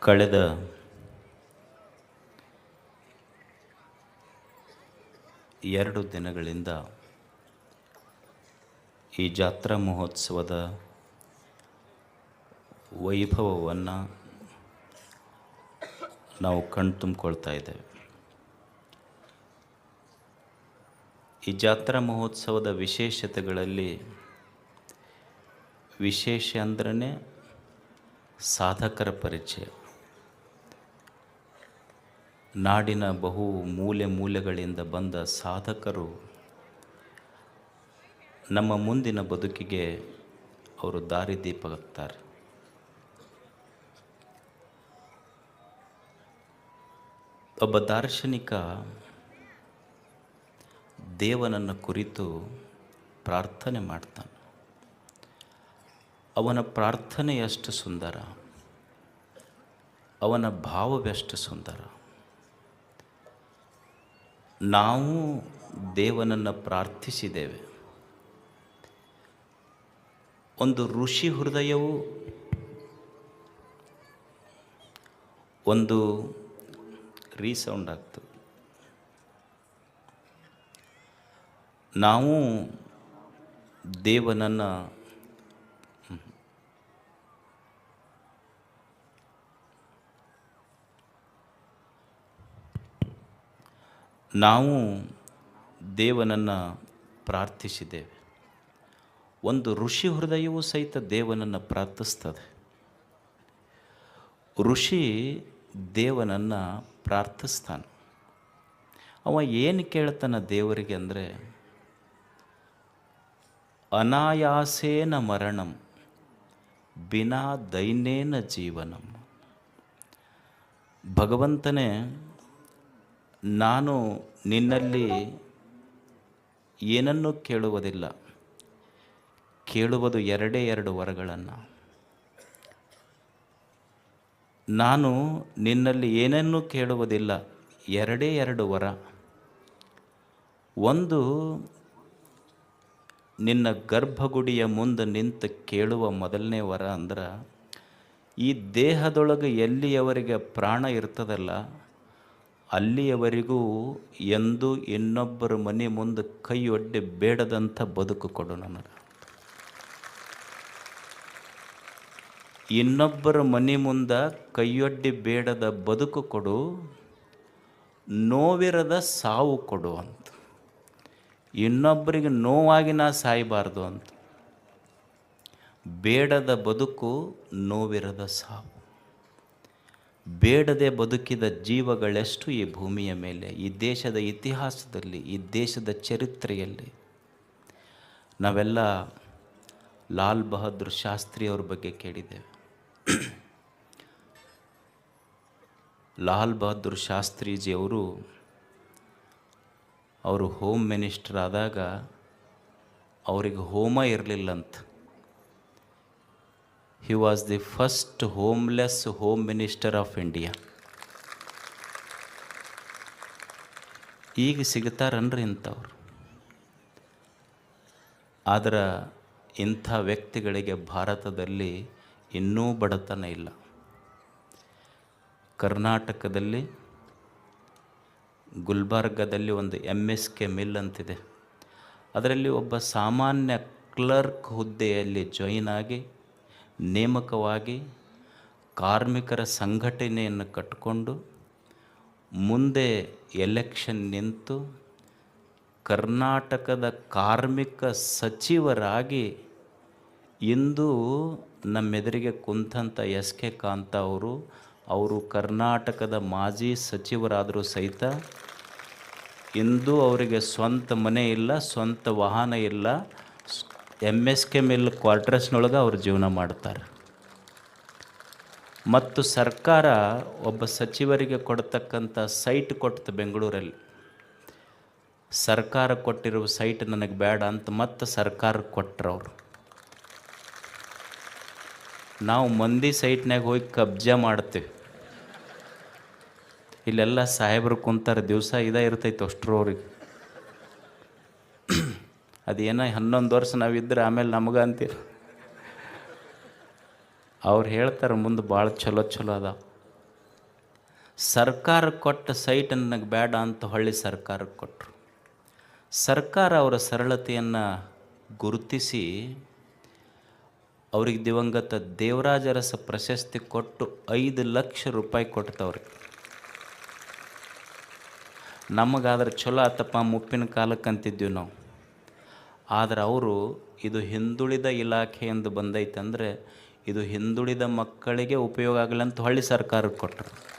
ಕಳೆದ ಎರಡು ದಿನಗಳಿಂದ ಈ ಜಾತ್ರಾ ಮಹೋತ್ಸವದ ವೈಭವವನ್ನು ನಾವು ಕಣ್ತುಂಬಿಕೊಳ್ತಾ ಇದ್ದೇವೆ. ಈ ಜಾತ್ರಾ ಮಹೋತ್ಸವದ ವಿಶೇಷತೆಗಳಲ್ಲಿ ವಿಶೇಷ ಅಂದ್ರೆ ಸಾಧಕರ ಪರಿಚಯ. ನಾಡಿನ ಬಹು ಮೂಲೆ ಮೂಲೆಗಳಿಂದ ಬಂದ ಸಾಧಕರು ನಮ್ಮ ಮುಂದಿನ ಬದುಕಿಗೆ ಅವರು ದಾರಿದೀಪವಾಗ್ತಾರೆ ಒಬ್ಬ ದಾರ್ಶನಿಕ ದೇವನನ್ನು ಕುರಿತು ಪ್ರಾರ್ಥನೆ ಮಾಡ್ತಾನೆ. ಅವನ ಪ್ರಾರ್ಥನೆ ಎಷ್ಟು ಸುಂದರ. ಅವನ ಭಾವವೆಷ್ಟು ಸುಂದರ. ನಾವು ದೇವನನ್ನು ಪ್ರಾರ್ಥಿಸಿದ್ದೇವೆ. ಒಂದು ಋಷಿ ಹೃದಯವು ಒಂದು ರೀಸೌಂಡ್ ಆಗ್ತದೆ ನಾವು ದೇವನನ್ನು ನಾವು ದೇವನನ್ನು ಪ್ರಾರ್ಥಿಸಿದ್ದೇವೆ. ಒಂದು ಋಷಿ ಹೃದಯವೂ ಸಹಿತ ದೇವನನ್ನು ಪ್ರಾರ್ಥಿಸ್ತದೆ. ಋಷಿ ದೇವನನ್ನು ಪ್ರಾರ್ಥಿಸ್ತಾನೆ. ಅವ ಏನು ಕೇಳ್ತಾನ ದೇವರಿಗೆ ಅಂದರೆ, ಅನಾಯಾಸೇನ ಮರಣಂ, ಬಿನಾ ದೈನೇನ ಜೀವನಂ. ಭಗವಂತನೇ ನಾನು ನಿನ್ನಲ್ಲಿ ಏನನ್ನೂ ಕೇಳುವುದಿಲ್ಲ. ಕೇಳುವುದು ಎರಡೇ ಎರಡು ವರಗಳನ್ನು. ನಾನು ನಿನ್ನಲ್ಲಿ ಏನನ್ನೂ ಕೇಳುವುದಿಲ್ಲ. ಎರಡೇ ಎರಡು ವರ. ಒಂದು, ನಿನ್ನ ಗರ್ಭಗುಡಿಯ ಮುಂದೆ ನಿಂತು ಕೇಳುವ ಮೊದಲನೇ ವರ ಅಂದ್ರೆ, ಈ ದೇಹದೊಳಗೆ ಎಲ್ಲಿಯವರಿಗೆ ಪ್ರಾಣ ಇರ್ತದಲ್ಲ ಅಲ್ಲಿಯವರೆಗೂ ಎಂದು ಇನ್ನೊಬ್ಬರ ಮನೆ ಮುಂದೆ ಕೈ ಒಡ್ಡೆ ಬೇಡದಂಥ ಬದುಕು ಕೊಡು ನನಗೆ. ಇನ್ನೊಬ್ಬರ ಮನೆ ಮುಂದೆ ಕೈಯೊಡ್ಡಿ ಬೇಡದ ಬದುಕು ಕೊಡು, ನೋವಿರದ ಸಾವು ಕೊಡು ಅಂತ. ಇನ್ನೊಬ್ಬರಿಗೆ ನೋವಾಗಿ ನಾ ಸಾಯಬಾರ್ದು ಅಂತ. ಬೇಡದ ಬದುಕು ನೋವಿರದ ಸಾವು. ಬೇಡದೆ ಬದುಕಿದ ಜೀವಗಳೆಷ್ಟು ಈ ಭೂಮಿಯ ಮೇಲೆ, ಈ ದೇಶದ ಇತಿಹಾಸದಲ್ಲಿ, ಈ ದೇಶದ ಚರಿತ್ರೆಯಲ್ಲಿ. ನಾವೆಲ್ಲ ಲಾಲ್ ಬಹದ್ದೂರ್ ಶಾಸ್ತ್ರಿ ಅವ್ರ ಬಗ್ಗೆ ಕೇಳಿದ್ದೇವೆ. ಲಾಲ್ ಬಹದ್ದೂರ್ ಶಾಸ್ತ್ರೀಜಿಯವರು ಅವರು ಹೋಮ್ ಮಿನಿಸ್ಟರ್ ಆದಾಗ ಅವರಿಗೆ ಹೋಮ ಇರಲಿಲ್ಲಂತ. ಹಿ was the first homeless home minister of India. ಈಗ ಸಿಗ್ತಾರನ್ರಿ ಇಂಥವ್ರು. ಆದ್ರೆ ಇಂಥ ವ್ಯಕ್ತಿಗಳಿಗೆ ಭಾರತದಲ್ಲಿ ಇನ್ನೂ ಬಡತನ ಇಲ್ಲ. ಕರ್ನಾಟಕದಲ್ಲಿ ಗುಲ್ಬರ್ಗದಲ್ಲಿ ಒಂದು ಎಂ ಎಸ್ ಕೆ ಮಿಲ್ ಅಂತಿದೆ. ಅದರಲ್ಲಿ ಒಬ್ಬ ಸಾಮಾನ್ಯ ಕ್ಲರ್ಕ್ ಹುದ್ದೆಯಲ್ಲಿ ಜಾಯಿನ್ ಆಗಿ ನೇಮಕವಾಗಿ ಕಾರ್ಮಿಕರ ಸಂಘಟನೆಯನ್ನು ಕಟ್ಟಿಕೊಂಡು ಮುಂದೆ ಎಲೆಕ್ಷನ್ ನಿಂತು ಕರ್ನಾಟಕದ ಕಾರ್ಮಿಕ ಸಚಿವರಾಗಿ ಇಂದು ನಮ್ಮೆದುರಿಗೆ ಕುಂತಂಥ ಎಸ್ ಕೆ ಕಾಂತ ಅವರು ಅವರು ಕರ್ನಾಟಕದ ಮಾಜಿ ಸಚಿವರಾದರೂ ಸಹಿತ ಇಂದು ಅವರಿಗೆ ಸ್ವಂತ ಮನೆ ಇಲ್ಲ, ಸ್ವಂತ ವಾಹನ ಇಲ್ಲ. ಎಂ ಎಸ್ ಕೆ ಮಿಲ್ ಕ್ವಾರ್ಟರ್ಸ್ನೊಳಗೆ ಅವ್ರು ಜೀವನ ಮಾಡ್ತಾರೆ. ಮತ್ತು ಸರ್ಕಾರ ಒಬ್ಬ ಸಚಿವರಿಗೆ ಕೊಡ್ತಕ್ಕಂಥ ಸೈಟ್ ಕೊಟ್ಟು ಬೆಂಗಳೂರಲ್ಲಿ. ಸರ್ಕಾರ ಕೊಟ್ಟಿರುವ ಸೈಟ್ ನನಗೆ ಬೇಡ ಅಂತ ಮತ್ತೆ ಸರ್ಕಾರ ಕೊಟ್ಟರು ಅವರು. ನಾವು ಮಂದಿ ಸೈಟ್ನಾಗ ಹೋಗಿ ಕಬ್ಜಾ ಮಾಡ್ತೀವಿ. ಇಲ್ಲೆಲ್ಲ ಸಾಹೇಬರು ಕುಂತಾರೆ, ದಿವಸ ಇದೇ ಇರ್ತೈತೆ ಅಷ್ಟ್ರವ್ರಿಗೆ ಅದೇನೋ ಹನ್ನೊಂದು ವರ್ಷ ನಾವಿದ್ರೆ ಆಮೇಲೆ ನಮಗೆ ಅಂತೀರ ಅವ್ರು ಹೇಳ್ತಾರೆ ಮುಂದೆ ಭಾಳ ಚಲೋ ಚಲೋ ಅದ ಸರ್ಕಾರ ಕೊಟ್ಟ ಸೈಟ್ ನನಗೆ ಬೇಡ ಅಂತ ಹೊಳ್ಳಿ ಸರ್ಕಾರಕ್ಕೆ ಕೊಟ್ಟರು ಸರ್ಕಾರ ಅವರ ಸರಳತೆಯನ್ನು ಗುರುತಿಸಿ ಅವ್ರಿಗೆ ದಿವಂಗತ ದೇವರಾಜರಸ ಪ್ರಶಸ್ತಿ ಕೊಟ್ಟು ಐದು ಲಕ್ಷ ರೂಪಾಯಿ ಕೊಡ್ತವ್ರಿಗೆ ನಮಗಾದ್ರೆ ಚಲೋ ಆತಪ್ಪ, ಮುಪ್ಪಿನ ಕಾಲಕ್ಕೆ ಅಂತಿದ್ವಿ ನಾವು. ಆದರೆ ಅವರು ಇದು ಹಿಂದುಳಿದ ಎಂದು ಬಂದೈತಂದರೆ ಇದು ಹಿಂದುಳಿದ ಮಕ್ಕಳಿಗೆ ಉಪಯೋಗ ಆಗಲಿ ಅಂತ ಹೊಳ್ಳಿ ಸರ್ಕಾರಕ್ಕೆ ಕೊಟ್ಟರು.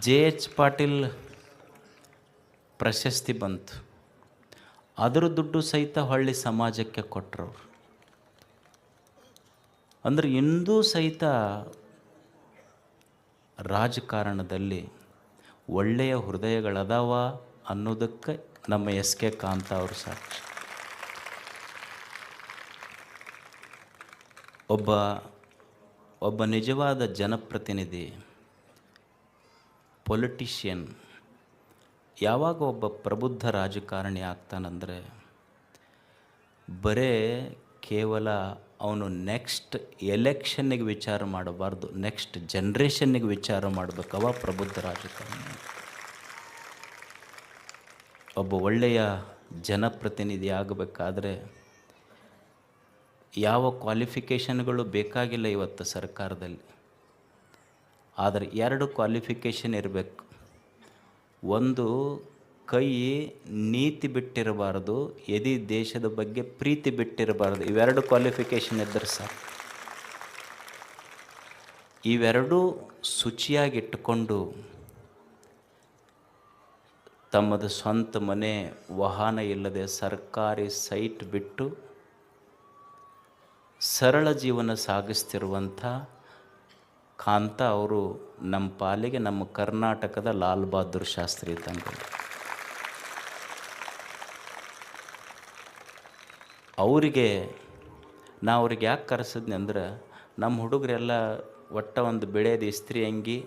ಜೆ ಎಚ್ ಪಾಟೀಲ್ ಪ್ರಶಸ್ತಿ ಬಂತು. ಅದರ ದುಡ್ಡು ಸಹಿತ ಹೊಳ್ಳಿ ಸಮಾಜಕ್ಕೆ ಕೊಟ್ಟರು ಅಂದ್ರೆ ಇಂದೂ ಸಹಿತ ರಾಜಕಾರಣದಲ್ಲಿ ಒಳ್ಳೆಯ ಹೃದಯಗಳದಾವ ಅನ್ನೋದಕ್ಕೆ ನಮ್ಮ ಎಸ್ ಕೆ ಕಾಂತ ಅವರು ಸಾಕ್ಷಿ. ಒಬ್ಬ ಒಬ್ಬ ನಿಜವಾದ ಜನಪ್ರತಿನಿಧಿ ಪೊಲಿಟಿಷಿಯನ್ ಯಾವಾಗ ಒಬ್ಬ ಪ್ರಬುದ್ಧ ರಾಜಕಾರಣಿ ಆಗ್ತಾನಂದರೆ, ಬರೇ ಕೇವಲ ಅವನು ನೆಕ್ಸ್ಟ್ ಎಲೆಕ್ಷನ್ನಿಗೆ ವಿಚಾರ ಮಾಡಬಾರ್ದು ನೆಕ್ಸ್ಟ್ ಜನ್ರೇಷನ್ನಿಗೆ ವಿಚಾರ ಮಾಡಬೇಕು, ಅವ ಪ್ರಬುದ್ಧ ರಾಜಕಾರಣಿ. ಒಬ್ಬ ಒಳ್ಳೆಯ ಜನಪ್ರತಿನಿಧಿ ಆಗಬೇಕಾದ್ರೆ ಯಾವ ಕ್ವಾಲಿಫಿಕೇಷನ್ಗಳು ಬೇಕಾಗಿಲ್ಲ ಇವತ್ತು ಸರ್ಕಾರದಲ್ಲಿ. ಆದರೆ ಎರಡು ಕ್ವಾಲಿಫಿಕೇಷನ್ ಇರಬೇಕು. ಒಂದು, ಕೈ ನೀತಿ ಬಿಟ್ಟಿರಬಾರ್ದು, ಎದಿ ದೇಶದ ಬಗ್ಗೆ ಪ್ರೀತಿ ಬಿಟ್ಟಿರಬಾರ್ದು. ಇವೆರಡು ಕ್ವಾಲಿಫಿಕೇಷನ್ ಇದ್ದರೆ ಸರ್ ಇವೆರಡೂ ಶುಚಿಯಾಗಿಟ್ಟುಕೊಂಡು ತಮ್ಮದು ಸ್ವಂತ ಮನೆ ವಾಹನ ಇಲ್ಲದೆ ಸರ್ಕಾರಿ ಸೈಟ್ ಬಿಟ್ಟು ಸರಳ ಜೀವನ ಸಾಗಿಸ್ತಿರುವಂಥ ಕಾಂತ ಅವರು ನಮ್ಮ ಪಾಲಿಗೆ ನಮ್ಮ ಕರ್ನಾಟಕದ ಲಾಲ್ ಬಹದ್ದೂರ್ ಶಾಸ್ತ್ರಿ ತಂದರು ಅವರಿಗೆ ನಾ ಅವ್ರಿಗೆ ಯಾಕೆ ಕರೆಸಿದ್ನಿ ಅಂದ್ರೆ ನಮ್ಮ ಹುಡುಗರೆಲ್ಲ ಒಟ್ಟ ಒಂದು ಬೆಳೆದ ಇಸ್ತ್ರಿ ಅಂಗಿ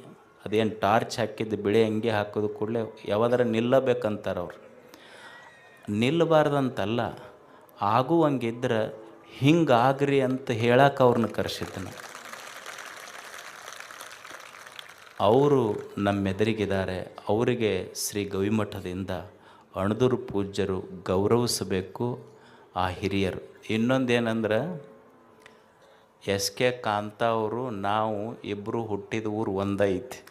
ಅದೇನು ಟಾರ್ಚ್ ಹಾಕಿದ್ದು ಬಿಳಿ ಅಂಗಿ ಹಾಕೋದು ಕೂಡಲೇ ಯಾವ್ದಾರ ನಿಲ್ಲಬೇಕಂತಾರೆ ಅವ್ರು. ನಿಲ್ಲಬಾರ್ದಂತಲ್ಲ, ಆಗುವಂಗಿದ್ರೆ ಹಿಂಗಾಗ್ರಿ ಅಂತ ಹೇಳಕ್ಕೆ ಅವ್ರನ್ನ ಕರೆಸಿದ್ದನು. ಅವರು ನಮ್ಮೆದುರಿಗಿದ್ದಾರೆ, ಅವರಿಗೆ ಶ್ರೀ ಗವಿಮಠದಿಂದ ಅಣದೂರು ಪೂಜ್ಯರು ಗೌರವಿಸಬೇಕು. ಆ ಹಿರಿಯರು ಇನ್ನೊಂದೇನಂದ್ರೆ, ಎಸ್ ಕೆ ಕಾಂತ ಅವರು ನಾವು ಇಬ್ಬರು ಹುಟ್ಟಿದ ಊರು ಒಂದೈತಿ.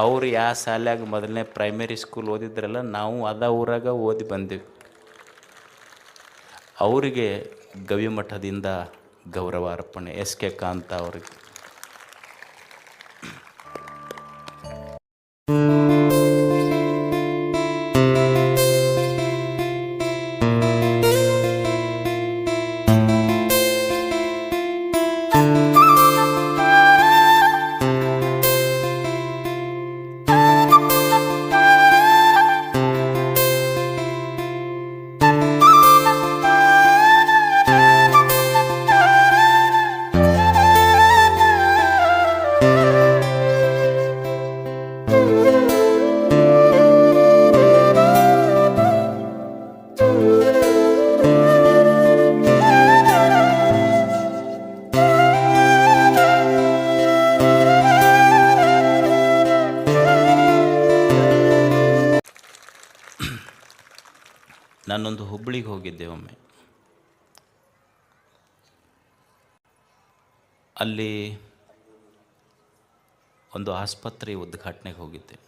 ಅವ್ರು ಯಾವ ಶಾಲ್ಯಾಗ ಮೊದಲನೇ ಪ್ರೈಮರಿ ಸ್ಕೂಲ್ ಓದಿದ್ರಲ್ಲ, ನಾವು ಅದ ಊರಾಗ ಓದಿ ಬಂದೀವಿ. ಅವರಿಗೆ ಗವಿಮಠದಿಂದ ಗೌರವ ಅರ್ಪಣೆ ಎಸ್ ಕೆ ಕಾಂತ ಅವರಿಗೆ. ಹೋಗಿದ್ದೆ ಒಮ್ಮೆ. ಅಲ್ಲಿ ಒಂದು ಆಸ್ಪತ್ರೆ ಉದ್ಘಾಟನೆಗೆ ಹೋಗಿದ್ದೆ.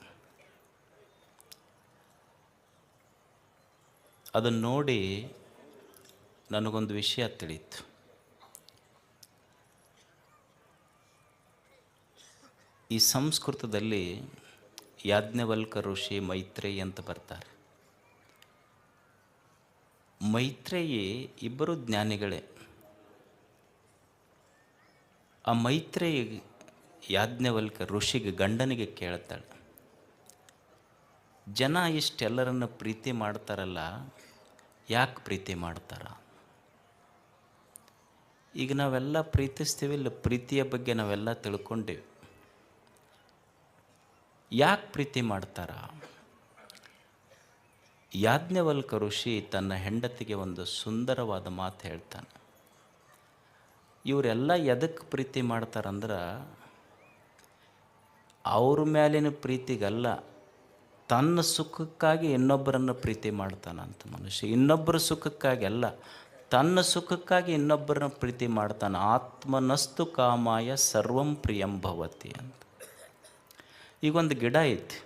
ಅದನ್ನು ನೋಡಿ ನನಗೊಂದು ವಿಷಯ ತಿಳಿಯಿತು. ಈ ಸಂಸ್ಕೃತದಲ್ಲಿ ಯಾಜ್ಞವಲ್ಕ ಋಷಿ ಮೈತ್ರಿ ಅಂತ ಬರ್ತಾರೆ. ಮೈತ್ರೇಯಿ ಇಬ್ಬರು ಜ್ಞಾನಿಗಳೇ. ಆ ಮೈತ್ರೇಯಿ ಯಾಜ್ಞವಲ್ಕ ಋಷಿಗೆ ಗಂಡನಿಗೆ ಕೇಳ್ತಾಳೆ, ಜನ ಇಷ್ಟೆಲ್ಲರನ್ನು ಪ್ರೀತಿ ಮಾಡ್ತಾರಲ್ಲ, ಯಾಕೆ ಪ್ರೀತಿ ಮಾಡ್ತಾರ? ಈಗ ನಾವೆಲ್ಲ ಪ್ರೀತಿಸ್ತೀವಿ, ಇಲ್ಲ ಪ್ರೀತಿಯ ಬಗ್ಗೆ ನಾವೆಲ್ಲ ತಿಳ್ಕೊಂಡೇವಿ. ಯಾಕೆ ಪ್ರೀತಿ ಮಾಡ್ತಾರ? ಯಾಜ್ಞವಲ್ಕ ಋಷಿ ತನ್ನ ಹೆಂಡತಿಗೆ ಒಂದು ಸುಂದರವಾದ ಮಾತು ಹೇಳ್ತಾನೆ. ಇವರೆಲ್ಲ ಎದಕ್ಕೆ ಪ್ರೀತಿ ಮಾಡ್ತಾರಂದ್ರೆ, ಅವ್ರ ಮೇಲಿನ ಪ್ರೀತಿಗಲ್ಲ, ತನ್ನ ಸುಖಕ್ಕಾಗಿ ಇನ್ನೊಬ್ಬರನ್ನು ಪ್ರೀತಿ ಮಾಡ್ತಾನಂತ ಮನುಷ್ಯ. ಇನ್ನೊಬ್ಬರ ಸುಖಕ್ಕಾಗಿ ಅಲ್ಲ ತನ್ನ ಸುಖಕ್ಕಾಗಿ ಇನ್ನೊಬ್ಬರನ್ನ ಪ್ರೀತಿ ಮಾಡ್ತಾನೆ. ಆತ್ಮನಸ್ತು ಕಾಮಾಯ ಸರ್ವಂ ಪ್ರಿಯಂ ಭವತಿ ಅಂತ. ಈಗೊಂದು ಗಿಡ ಐತಿ.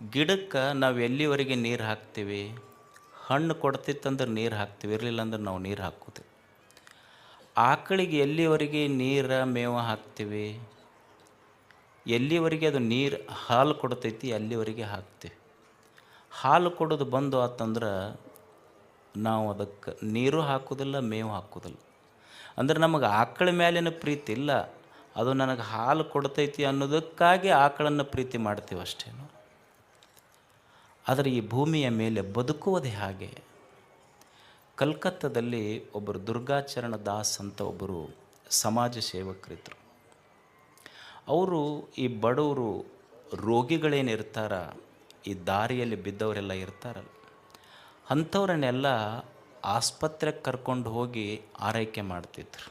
ಗಿಡಕ್ಕೆ ನಾವು ಎಲ್ಲಿವರೆಗೆ ನೀರು ಹಾಕ್ತೀವಿ? ಹಣ್ಣು ಕೊಡ್ತಿತ್ತಂದ್ರೆ ನೀರು ಹಾಕ್ತೀವಿ, ಇರಲಿಲ್ಲ ಅಂದ್ರೆ ನಾವು ನೀರು ಹಾಕೋತೀವಿ ಆಕಳಿಗೆ ಎಲ್ಲಿವರೆಗೆ ನೀರು ಮೇವು ಹಾಕ್ತೀವಿ? ಎಲ್ಲಿವರೆಗೆ ಅದು ನೀರು ಹಾಲು ಕೊಡ್ತೈತಿ, ಅಲ್ಲಿವರೆಗೆ ಹಾಕ್ತೀವಿ. ಹಾಲು ಕೊಡೋದು ಬಂದು ಆತಂದ್ರೆ ನಾವು ಅದಕ್ಕೆ ನೀರು ಹಾಕೋದಿಲ್ಲ, ಮೇವು ಹಾಕೋದಿಲ್ಲ. ಅಂದ್ರೆ ನಮಗೆ ಆಕಳ ಮೇಲಿನ ಪ್ರೀತಿ ಇಲ್ಲ, ಅದು ನನಗೆ ಹಾಲು ಕೊಡ್ತೈತಿ ಅನ್ನೋದಕ್ಕಾಗಿ ಆಕಳನ್ನು ಪ್ರೀತಿ ಮಾಡ್ತೀವಿ ಅಷ್ಟೇ ಆದರೆ ಈ ಭೂಮಿಯ ಮೇಲೆ ಬದುಕುವುದೇ ಹಾಗೆ. ಕಲ್ಕತ್ತಾದಲ್ಲಿ ಒಬ್ಬರು ದುರ್ಗಾಚರಣ ದಾಸ್ ಅಂತ ಒಬ್ಬರು ಸಮಾಜ ಸೇವಕರಿದ್ದರು ಅವರು ಈ ಬಡವರು ರೋಗಿಗಳೇನಿರ್ತಾರ ಈ ದಾರಿಯಲ್ಲಿ ಬಿದ್ದವರೆಲ್ಲ ಇರ್ತಾರಲ್ಲ, ಅಂಥವ್ರನ್ನೆಲ್ಲ ಆಸ್ಪತ್ರೆಗೆ ಕರ್ಕೊಂಡು ಹೋಗಿ ಆರೈಕೆ ಮಾಡ್ತಿದ್ರು.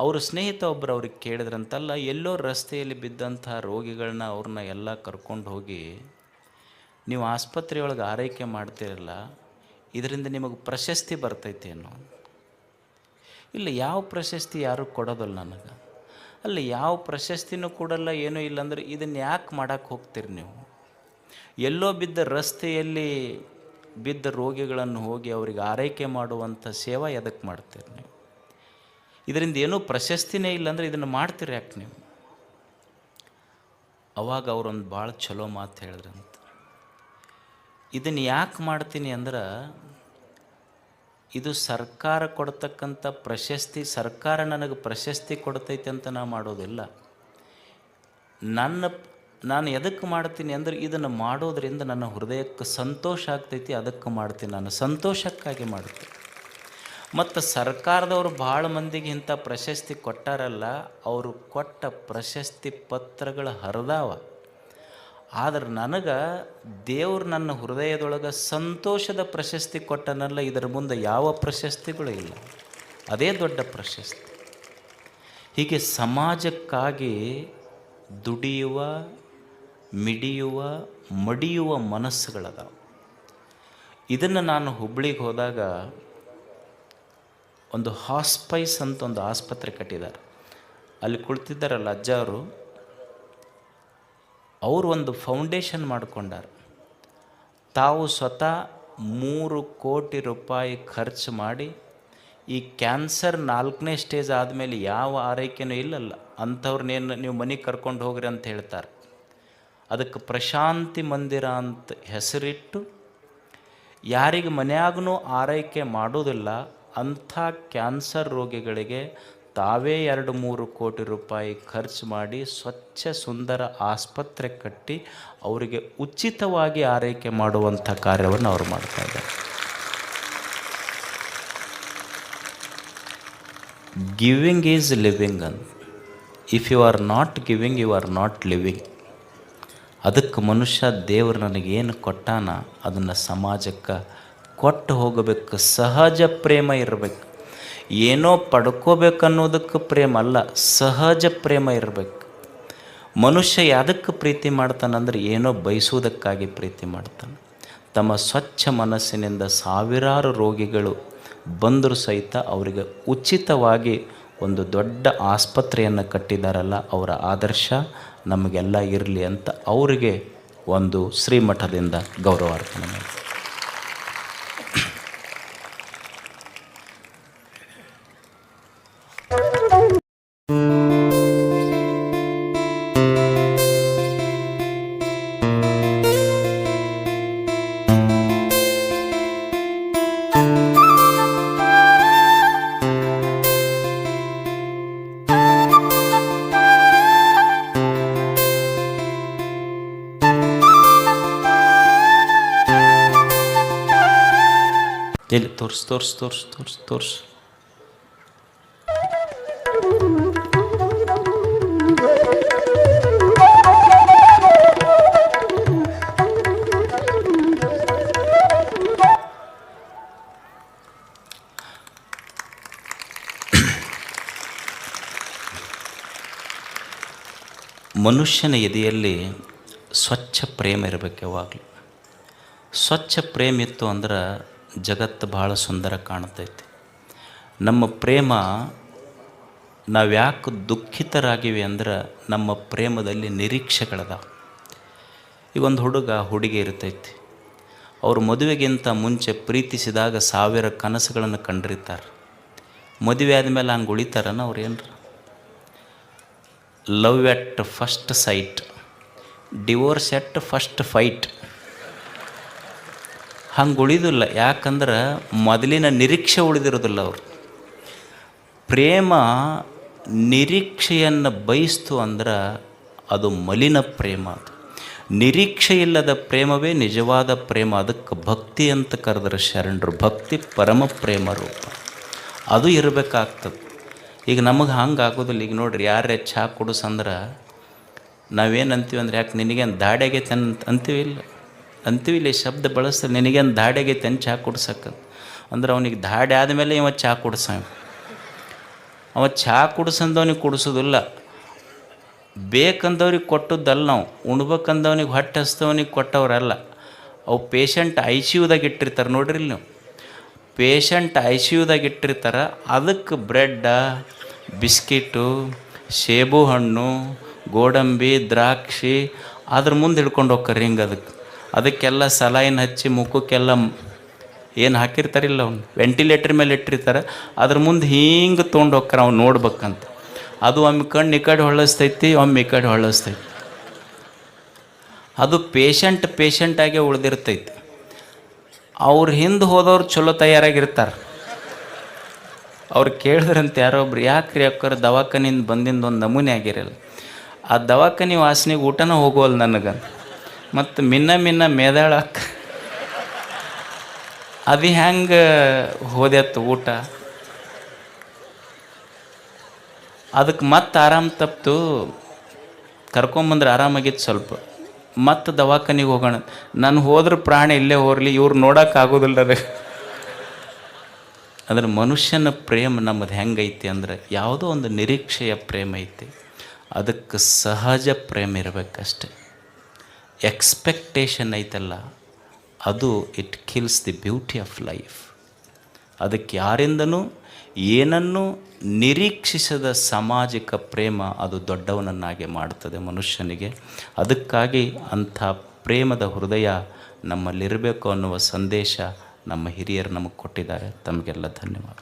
ಅವ್ರ ಸ್ನೇಹಿತ ಒಬ್ಬರು ಅವ್ರಿಗೆ ಕೇಳಿದ್ರಂತಲ್ಲ, ಎಲ್ಲೋ ರಸ್ತೆಯಲ್ಲಿ ಬಿದ್ದಂಥ ರೋಗಿಗಳನ್ನ ಅವ್ರನ್ನ ಎಲ್ಲ ಕರ್ಕೊಂಡು ಹೋಗಿ, ನೀವು ಆಸ್ಪತ್ರೆಯೊಳಗೆ ಆರೈಕೆ ಮಾಡ್ತಿರಲ್ಲ, ಇದರಿಂದ ನಿಮಗೆ ಪ್ರಶಸ್ತಿ ಬರ್ತೈತೆ ಅನ್ನೋ. ಇಲ್ಲ, ಯಾವ ಪ್ರಶಸ್ತಿ ಯಾರೂ ಕೊಡೋದಲ್ಲ ನನಗೆ. ಅಲ್ಲ ಯಾವ ಪ್ರಶಸ್ತಿನೂ ಕೊಡಲ್ಲ, ಏನೂ ಇಲ್ಲ ಇದನ್ನ ಇದನ್ನು ಯಾಕೆ ಮಾಡೋಕ್ಕೆ ಹೋಗ್ತೀರಿ ನೀವು? ಎಲ್ಲೋ ಬಿದ್ದ ರಸ್ತೆಯಲ್ಲಿ ಬಿದ್ದ ರೋಗಿಗಳನ್ನು ಹೋಗಿ ಅವರಿಗೆ ಆರೈಕೆ ಮಾಡುವಂಥ ಸೇವಾ ಎದಕ್ಕೆ ಮಾಡ್ತೀರಿ ನೀವು? ಇದರಿಂದ ಏನೂ ಪ್ರಶಸ್ತಿನೇ ಇಲ್ಲ ಅಂದರೆ ಇದನ್ನು ಮಾಡ್ತೀರಿ ಯಾಕೆ ನೀವು? ಅವಾಗ ಅವರೊಂದು ಭಾಳ ಚಲೋ ಮಾತು ಹೇಳಿದ್ರಂತ ಇದನ್ನು ಯಾಕೆ ಮಾಡ್ತೀನಿ ಅಂದ್ರೆ ಇದು ಸರ್ಕಾರ ಕೊಡ್ತಕ್ಕಂಥ ಪ್ರಶಸ್ತಿ, ಸರ್ಕಾರ ನನಗೆ ಪ್ರಶಸ್ತಿ ಕೊಡ್ತೈತೆ ಅಂತ ನಾ ಮಾಡೋದಿಲ್ಲ. ನನ್ನ, ನಾನು ಎದಕ್ಕೆ ಮಾಡ್ತೀನಿ ಅಂದ್ರೆ ಇದನ್ನು ಮಾಡೋದರಿಂದ ನನ್ನ ಹೃದಯಕ್ಕೆ ಸಂತೋಷ ಆಗ್ತೈತಿ, ಅದಕ್ಕೆ ಮಾಡ್ತೀನಿ ನಾನು. ಸಂತೋಷಕ್ಕಾಗಿ ಮಾಡ್ತೀನಿ. ಮತ್ತು ಸರ್ಕಾರದವರು ಭಾಳ ಮಂದಿಗೆ ಇಂಥ ಪ್ರಶಸ್ತಿ ಕೊಟ್ಟಾರಲ್ಲ, ಅವರು ಕೊಟ್ಟ ಪ್ರಶಸ್ತಿ ಪತ್ರಗಳು ಹರಿದಾವ. ಆದ್ರೆ ನನಗೆ ದೇವ್ರು ನನ್ನ ಹೃದಯದೊಳಗೆ ಸಂತೋಷದ ಪ್ರಶಸ್ತಿ ಕೊಟ್ಟನಲ್ಲ, ಇದರ ಮುಂದೆ ಯಾವ ಪ್ರಶಸ್ತಿಗಳು ಇಲ್ಲ. ಅದೇ ದೊಡ್ಡ ಪ್ರಶಸ್ತಿ. ಹೀಗೆ ಸಮಾಜಕ್ಕಾಗಿ ದುಡಿಯುವ, ಮಿಡಿಯುವ, ಮಡಿಯುವ ಮನಸ್ಸುಗಳದಾವ. ಇದನ್ನು ನಾನು ಹುಬ್ಳಿಗೆ ಹೋದಾಗ ಒಂದು ಹಾಸ್ಪೈಸ್ ಅಂತ ಒಂದು ಆಸ್ಪತ್ರೆ ಕಟ್ಟಿದ್ದಾರೆ. ಅಲ್ಲಿ ಕುಳಿತಿದ್ದಾರಲ್ಲ ಅಜ್ಜ ಅವರು ಅವರು ಒಂದು ಫೌಂಡೇಶನ್ ಮಾಡಿಕೊಂಡಾರ. ತಾವು ಸ್ವತಃ ಮೂರು ಕೋಟಿ ರೂಪಾಯಿ ಖರ್ಚು ಮಾಡಿ ಈ ಕ್ಯಾನ್ಸರ್ ನಾಲ್ಕನೇ ಸ್ಟೇಜ್ ಆದಮೇಲೆ ಯಾವ ಆರೈಕೆನೂ ಇಲ್ಲಲ್ಲ ಅಂಥವ್ರನ್ನೇನು ನೀವು ಮನೆಗೆ ಕರ್ಕೊಂಡು ಹೋಗ್ರಿ ಅಂತ ಹೇಳ್ತಾರೆ. ಅದಕ್ಕೆ ಪ್ರಶಾಂತಿ ಮಂದಿರ ಅಂತ ಹೆಸರಿಟ್ಟು, ಯಾರಿಗೆ ಮನೆಯಾಗೂ ಆರೈಕೆ ಮಾಡೋದಿಲ್ಲ ಅಂಥ ಕ್ಯಾನ್ಸರ್ ರೋಗಿಗಳಿಗೆ ತಾವೇ ಎರಡು ಮೂರು ಕೋಟಿ ರೂಪಾಯಿ ಖರ್ಚು ಮಾಡಿ ಸ್ವಚ್ಛ ಸುಂದರ ಆಸ್ಪತ್ರೆ ಕಟ್ಟಿ ಅವರಿಗೆ ಉಚಿತವಾಗಿ ಆರೈಕೆ ಮಾಡುವಂಥ ಕಾರ್ಯವನ್ನು ಅವರು ಮಾಡ್ತಾ ಇದ್ದಾರೆ. Giving is living on. If you are not giving you are not living ಅದಕ್ಕೆ ಮನುಷ್ಯ ದೇವರು ನನಗೇನು ಕೊಟ್ಟಾನ, ಅದನ್ನು ಸಮಾಜಕ್ಕೆ ಕೊಟ್ಟು ಹೋಗಬೇಕು, ಸಹಜ ಪ್ರೇಮ ಇರಬೇಕು. ಏನೋ ಪಡ್ಕೋಬೇಕನ್ನೋದಕ್ಕೆ ಪ್ರೇಮ ಅಲ್ಲ, ಸಹಜ ಪ್ರೇಮ ಇರಬೇಕು. ಮನುಷ್ಯ ಯಾವುದಕ್ಕೆ ಪ್ರೀತಿ ಮಾಡ್ತಾನಂದ್ರೆ ಏನೋ ಬಯಸುವುದಕ್ಕಾಗಿ ಪ್ರೀತಿ ಮಾಡ್ತಾನೆ. ತಮ್ಮ ಸ್ವಚ್ಛ ಮನಸ್ಸಿನಿಂದ ಸಾವಿರಾರು ರೋಗಿಗಳು ಬಂದರೂ ಸಹಿತ ಅವರಿಗೆ ಉಚಿತವಾಗಿ ಒಂದು ದೊಡ್ಡ ಆಸ್ಪತ್ರೆಯನ್ನು ಕಟ್ಟಿದಾರಲ್ಲ, ಅವರ ಆದರ್ಶ ನಮಗೆಲ್ಲ ಇರಲಿ ಅಂತ ಅವರಿಗೆ ಒಂದು ಶ್ರೀಮಠದಿಂದ ಗೌರವಾರ್ಥನೆ ಮಾಡಿ ಎಲ್ಲಿ ತೋರ್ಸ್ ತೋರಿಸ್ ತೋರ್ಸು ತೋರಿಸ್ ತೋರ್ಸು ಮನುಷ್ಯನ ಎದೆಯಲ್ಲಿ ಸ್ವಚ್ಛ ಪ್ರೇಮ ಇರಬೇಕು ಯಾವಾಗಲೂ. ಸ್ವಚ್ಛ ಪ್ರೇಮ ಇತ್ತು ಅಂದ್ರೆ ಜಗತ್ತು ಭಾಳ ಸುಂದರ ಕಾಣ್ತೈತಿ ನಮ್ಮ ಪ್ರೇಮ ನಾವು ಯಾಕೆ ದುಃಖಿತರಾಗಿವೆ ಅಂದ್ರೆ ನಮ್ಮ ಪ್ರೇಮದಲ್ಲಿ ನಿರೀಕ್ಷೆಗಳದಾವ. ಈ ಒಂದು ಹುಡುಗ ಹುಡುಗಿ ಇರ್ತೈತಿ. ಅವರು ಮದುವೆಗಿಂತ ಮುಂಚೆ ಪ್ರೀತಿಸಿದಾಗ ಸಾವಿರ ಕನಸುಗಳನ್ನು ಕಂಡಿರ್ತಾರೆ. ಮದುವೆ ಆದಮೇಲೆ ಹಂಗೆ ಉಳಿತಾರನ ಅವ್ರು ಏನ್ರ? Love at first sight, divorce at first fight. ಹಂಗೆ ಉಳಿದಿಲ್ಲ ಯಾಕಂದ್ರೆ ಮೊದಲಿನ ನಿರೀಕ್ಷೆ ಉಳಿದಿರೋದಿಲ್ಲ ಅವರು. ಪ್ರೇಮ ನಿರೀಕ್ಷೆಯನ್ನು ಬಯಸ್ತು ಅಂದ್ರೆ ಅದು ಮಲಿನ ಪ್ರೇಮ ಅದು. ನಿರೀಕ್ಷೆ ಇಲ್ಲದ ಪ್ರೇಮವೇ ನಿಜವಾದ ಪ್ರೇಮ. ಅದಕ್ಕೆ ಭಕ್ತಿ ಅಂತ ಕರೆದ್ರೆ ಶರಣರು. ಭಕ್ತಿ ಪರಮ ಪ್ರೇಮ ರೂಪ. ಅದು ಇರಬೇಕಾಗ್ತದೆ. ಈಗ ನಮಗೆ ಹಂಗೆ ಆಗೋದಿಲ್ಲ ಈಗ ನೋಡ್ರಿ ಯಾರೇ ಚಹಾ ಕೊಡಿಸಂದ್ರೆ ನಾವೇನು ಅಂತೀವಿ ಅಂದ್ರೆ, ಯಾಕೆ ನಿನಗೇನು ದಾಡ್ಯಾಗೈತೆ ಅಂತ ಅಂತೀವಿ ಇಲ್ಲ? ಅಂತೀವಿ ಇಲ್ಲಿ ಶಬ್ದ ಬಳಸ್ತಾರೆ ನಿನಗೇನು ದಾಡೆಗೆ ಅಂತ ಚಹಾ ಕುಡ್ಸಕ್ಕೆ? ಅಂದ್ರೆ ಅವನಿಗೆ ದಾಡೆ ಆದಮೇಲೆ ಇವ ಚಹಾ ಕುಡ್ಸ ಅವ ಚಹಾ ಕುಡ್ಸಂದವನಿಗೆ ಕುಡಿಸೋದಿಲ್ಲ. ಬೇಕಂದವ್ರಿಗೆ ಕೊಟ್ಟದ್ದಲ್ಲ ನಾವು. ಉಣ್ಬೇಕಂದವನಿಗೆ ಹೊಟ್ಟೆ ಹಸ್ತವನಿಗೆ ಕೊಟ್ಟವ್ರಲ್ಲ. ಅವು ಪೇಷಂಟ್ ಐ ಸಿ ಯುದಾಗ ಇಟ್ಟಿರ್ತಾರೆ ನೋಡ್ರಿ ನೀವು. ಪೇಷಂಟ್ ಐ ಸಿ ಯುದಾಗ ಇಟ್ಟಿರ್ತಾರೆ. ಅದಕ್ಕೆ ಬ್ರೆಡ್ಡ ಬಿಸ್ಕಿಟ್ಟು ಸೇಬು ಹಣ್ಣು, ಗೋಡಂಬಿ, ದ್ರಾಕ್ಷಿ ಅದ್ರ ಮುಂದೆ ಹಿಡ್ಕೊಂಡು ಹೋಗ್ತಾರೆ ಹಿಂಗೆ ಅದಕ್ಕೆ. ಅದಕ್ಕೆಲ್ಲ ಸಲೈನ್ ಹಚ್ಚಿ ಮುಖಕ್ಕೆಲ್ಲ ಏನು ಹಾಕಿರ್ತಾರಿಲ್ಲ ಅವ್ನು. ವೆಂಟಿಲೇಟರ್ ಮೇಲೆ ಇಟ್ಟಿರ್ತಾರೆ. ಅದ್ರ ಮುಂದೆ ಹಿಂಗೆ ತೊಗೊಂಡು ಹೋಗ್ತಾರೆ ಅವ್ನು ನೋಡ್ಬೇಕಂತ. ಅದು ಒಮ್ಮೆ ಕಣ್ಣು ಈ ಕಡೆ ಹೊಳಸ್ತೈತಿ, ಒಮ್ಮೆ ಈ ಕಡೆ ಹೊಳಸ್ತೈತಿ. ಅದು ಪೇಷಂಟ್ ಪೇಷಂಟಾಗೆ ಉಳಿದಿರ್ತೈತಿ. ಅವ್ರ ಹಿಂದೆ ಹೋದವ್ರು ಚಲೋ ತಯಾರಾಗಿರ್ತಾರೆ. ಅವ್ರು ಕೇಳಿದ್ರಂತ ಯಾರೋ ಒಬ್ರು, ಯಾಕ್ರಿ ಅಕ್ಕರ ದವಾಖಾನಿಂದ ಬಂದಿಂದ ಒಂದು ನಮೂನೆ ಆಗಿರಲ್ಲ. ಆ ದವಾಖಾನಿ ವಾಸನೆಗೆ ಊಟನೂ ಹೋಗೋಲ್ಲ ನನಗೆ ಮತ್ತು ಮಿನ್ನ ಮಿನ್ನ ಮೇದಾಳಕ್ಕೆ. ಅದು ಹೆಂಗೆ ಹೋದೆತ್ತು ಊಟ? ಅದಕ್ಕೆ ಮತ್ತೆ ಆರಾಮ್ ತಪ್ಪಿತು ಕರ್ಕೊಂಬಂದ್ರೆ ಆರಾಮಾಗಿತ್ತು ಸ್ವಲ್ಪ. ಮತ್ತೆ ದವಾಖಾನಿಗೆ ಹೋಗೋಣ. ನಾನು ಹೋದ್ರೆ ಪ್ರಾಣ ಇಲ್ಲೇ ಹೋರ್ಲಿ, ಇವ್ರು ನೋಡೋಕ್ಕಾಗೋದಿಲ್ಲ ರೀ ಅಂದ್ರೆ ಮನುಷ್ಯನ ಪ್ರೇಮ ನಮ್ಮದು ಹೆಂಗೈತಿ ಅಂದ್ರೆ ಯಾವುದೋ ಒಂದು ನಿರೀಕ್ಷೆಯ ಪ್ರೇಮ ಐತಿ. ಅದಕ್ಕೆ ಸಹಜ ಪ್ರೇಮ ಇರಬೇಕಷ್ಟೆ. ಎಕ್ಸ್ಪೆಕ್ಟೇಷನ್ ಐತಲ್ಲ, ಅದು it kills the beauty of life ಅದಕ್ಕೆ ಯಾರಿಂದನೂ, ಏನನ್ನು ನಿರೀಕ್ಷಿಸದ ಸಾಮಾಜಿಕ ಪ್ರೇಮ ಅದು ದೊಡ್ಡವನನ್ನಾಗಿ ಮಾಡ್ತದೆ ಮನುಷ್ಯನಿಗೆ. ಅದಕ್ಕಾಗಿ ಅಂಥ ಪ್ರೇಮದ ಹೃದಯ ನಮ್ಮಲ್ಲಿರಬೇಕು ಅನ್ನುವ ಸಂದೇಶ ನಮ್ಮ ಹಿರಿಯರು ನಮಗೆ ಕೊಟ್ಟಿದ್ದಾರೆ. ತಮಗೆಲ್ಲ ಧನ್ಯವಾದ